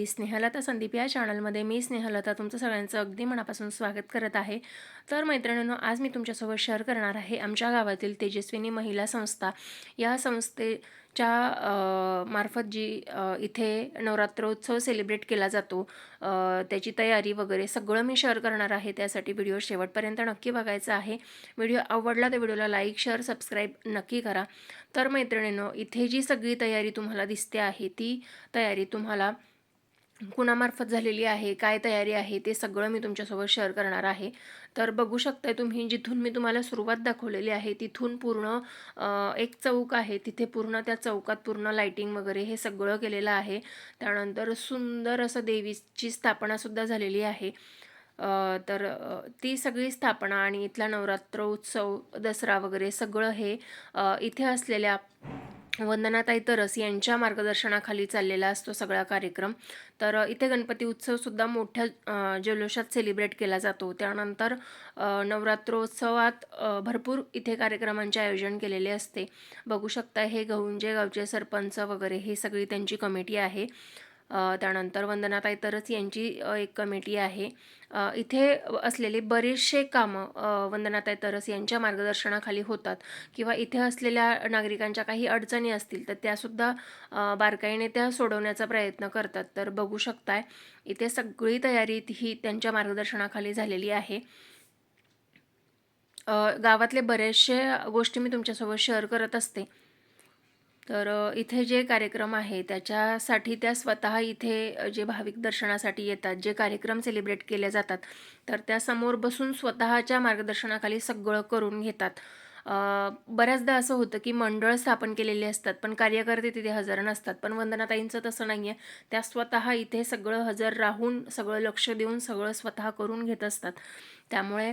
मंडळी स्नेहलता संदीप या चॅनलमध्ये मी स्नेहलता तुमचं सगळ्यांचं अगदी मनापासून स्वागत करत आहे. तर मैत्रिणींनो आज मी तुमच्यासोबत शेअर करणार आहे आमच्या गावातील तेजस्विनी महिला संस्था. या संस्थेच्या मार्फत जी इथे नवरात्रोत्सव सेलिब्रेट केला जातो त्याची तयारी वगैरे सगळं मी शेअर करणार आहे. त्यासाठी व्हिडिओ शेवटपर्यंत नक्की बघायचा आहे. व्हिडिओ आवडला तर व्हिडिओला लाईक शेअर सबस्क्राईब नक्की करा. तर मैत्रिणींनो इथे जी सगळी तयारी तुम्हाला दिसते आहे ती तयारी तुम्हाला कुणामार्फत झालेली आहे काय तयारी आहे ते सगळं मी तुमच्यासोबत शेअर करणार आहे. तर बघू शकताय तुम्ही जिथून मी तुम्हाला सुरुवात दाखवलेली आहे तिथून पूर्ण एक चौक आहे. तिथे पूर्ण त्या चौकात पूर्ण लाईटिंग वगैरे हे सगळं केलेलं आहे. त्यानंतर सुंदर असं देवीची स्थापनासुद्धा झालेली आहे. तर ती सगळी स्थापना आणि इथला नवरात्र उत्सव दसरा वगैरे सगळं हे इथे असलेल्या वंदनाताई तरस यांच्या मार्गदर्शनाखाली चाललेला असतो सगळा कार्यक्रम. तर इथे गणपती उत्सवसुद्धा मोठ्या जल्लोषात सेलिब्रेट केला जातो. त्यानंतर नवरात्रोत्सवात भरपूर इथे कार्यक्रमांचे आयोजन केलेले असते. बघू शकता हे गहुंजे गावचे सरपंच वगैरे हे सगळी त्यांची कमिटी आहे. त्यानंतर वंदनाताई तरच यांची एक कमिटी आहे. इथे असलेले बरेचसे कामं वंदनाताई तरस यांच्या मार्गदर्शनाखाली होतात. किंवा इथे असलेल्या नागरिकांच्या काही अडचणी असतील तर त्यासुद्धा बारकाईने त्या सोडवण्याचा प्रयत्न करतात. तर बघू शकताय इथे सगळी तयारी ही त्यांच्या मार्गदर्शनाखाली झालेली आहे. गावातले बरेचसे गोष्टी मी तुमच्यासोबत शेअर करत असते. तर इथे जे कार्यक्रम आहे त्याच्यासाठी त्या स्वतः इथे जे भाविक दर्शनासाठी येतात जे कार्यक्रम सेलिब्रेट केले जातात तर त्या समोर बसून स्वतःच्या मार्गदर्शनाखाली सगळं करून घेतात. बऱ्याचदा असं होतं की मंडळ स्थापन केलेले असतात पण कार्यकर्ते तिथे हजर नसतात. पण वंदनाताईंचं तसं नाही आहे त्या स्वतः इथे सगळं हजर राहून सगळं लक्ष देऊन सगळं स्वतः करून घेत असतात. त्यामुळे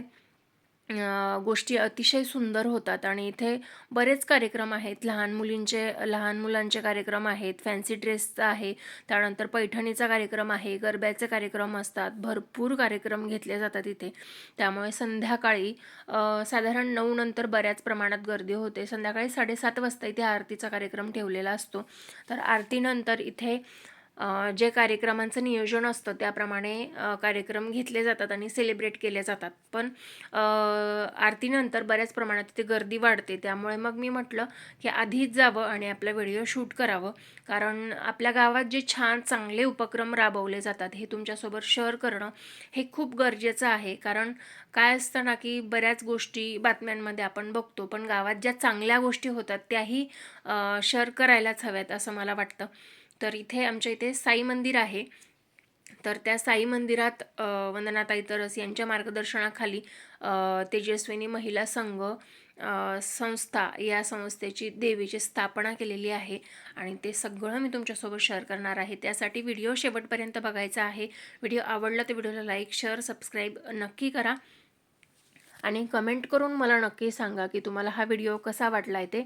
गोष्टी अतिशय सुंदर होतात. आणि इथे बरेच कार्यक्रम आहेत. लहान मुलींचे लहान मुलांचे कार्यक्रम आहेत. फॅन्सी ड्रेसचा आहे. त्यानंतर पैठणीचा कार्यक्रम आहे. गरब्याचे कार्यक्रम असतात. भरपूर कार्यक्रम घेतले जातात इथे. त्यामुळे संध्याकाळी साधारण नऊ नंतर बऱ्याच प्रमाणात गर्दी होते. संध्याकाळी साडेसात वाजता इथे आरतीचा कार्यक्रम ठेवलेला असतो. तर आरतीनंतर इथे जे कार्यक्रमांचं नियोजन असतं त्याप्रमाणे कार्यक्रम घेतले जातात आणि सेलिब्रेट केले जातात. पण आरतीनंतर बऱ्याच प्रमाणात तिथे गर्दी वाढते. त्यामुळे मग मी म्हटलं की आधीच जावं आणि आपला व्हिडिओ शूट करावं. कारण आपल्या गावात जे छान चांगले उपक्रम राबवले जातात हे तुमच्यासोबत शेअर करणं हे खूप गरजेचं आहे. कारण काय असतं ना की बऱ्याच गोष्टी बातम्यांमध्ये आपण बघतो पण गावात ज्या चांगल्या गोष्टी होतात त्याही शेअर करायलाच हव्यात असं मला वाटतं. तर इथे आमच्या इथे साई मंदिर आहे. तर त्या साई मंदिरात वंदनाताई तरस यांच्या मार्गदर्शनाखाली तेजस्विनी महिला संघ संस्था या संस्थेची देवीची स्थापना केलेली आहे. आणि ते सगळं मी तुमच्यासोबत शेअर करणार आहे. त्यासाठी व्हिडिओ शेवटपर्यंत बघायचा आहे. व्हिडिओ आवडला तर व्हिडिओला लाईक शेअर सबस्क्राईब नक्की करा. आणि कमेंट करून मला नक्की सांगा की तुम्हाला हा व्हिडिओ कसा वाटला आहे ते.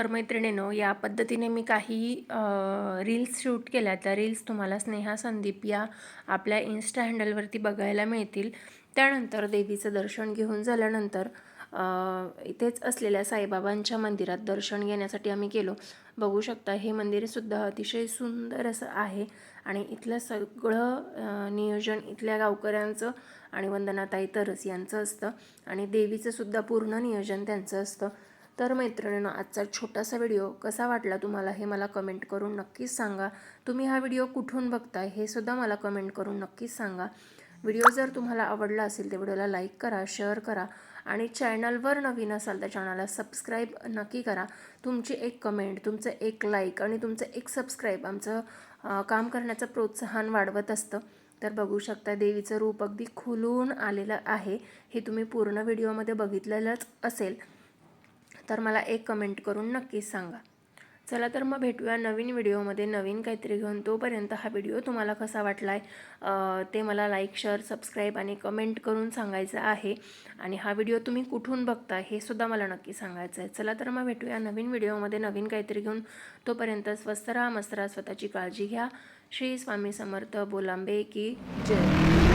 तर मैत्रिणीनो या पद्धतीने मी काही रील्स शूट केल्या. त्या रील्स तुम्हाला स्नेहा संदीप या आपल्या इन्स्टा हँडलवरती बघायला मिळतील. त्यानंतर देवीचं दर्शन घेऊन झाल्यानंतर इथेच असलेल्या साईबाबांच्या मंदिरात दर्शन घेण्यासाठी आम्ही गेलो. बघू शकता हे मंदिरसुद्धा अतिशय सुंदर असं आहे आणि इथलं सगळं नियोजन इथल्या गावकऱ्यांचं आणि वंदनाताई तरस यांचं असतं आणि देवीचं सुद्धा पूर्ण नियोजन त्यांचं असतं. तर मैत्रिणीनं आजचा छोटासा व्हिडिओ कसा वाटला तुम्हाला हे मला कमेंट करून नक्कीच सांगा. तुम्ही हा व्हिडिओ कुठून बघताय हे सुद्धा मला कमेंट करून नक्कीच सांगा. व्हिडिओ जर तुम्हाला आवडला असेल तर व्हिडिओला लाईक करा शेअर करा आणि चॅनलवर नवीन असाल तर चॅनलला सबस्क्राईब नक्की करा. तुमची एक कमेंट तुमचं एक लाईक आणि तुमचं एक सबस्क्राईब आमचं काम करण्याचं प्रोत्साहन वाढवत असतं. तर बघू शकता देवीचं रूप अगदी खुलून आलेलं आहे. हे तुम्ही पूर्ण व्हिडिओमध्ये बघितलेलंच असेल. तर मला एक कमेंट करून नक्कीच सांगा. चला तर मग भेटूया नवीन व्हिडिओमध्ये. नवीन काहीतरी घेऊन तोपर्यंत हा व्हिडिओ तुम्हाला कसा वाटला आहे ते मला लाईक शेअर सबस्क्राईब आणि कमेंट करून सांगायचं आहे. आणि हा व्हिडिओ तुम्ही कुठून बघता हे सुद्धा मला नक्की सांगायचं आहे. चला तर मग भेटूया नवीन व्हिडिओमध्ये. नवीन काहीतरी घेऊन तोपर्यंत स्वस्त राहा मस्त राहा स्वतःची काळजी घ्या. श्री स्वामी समर्थ बोलांबे की जय.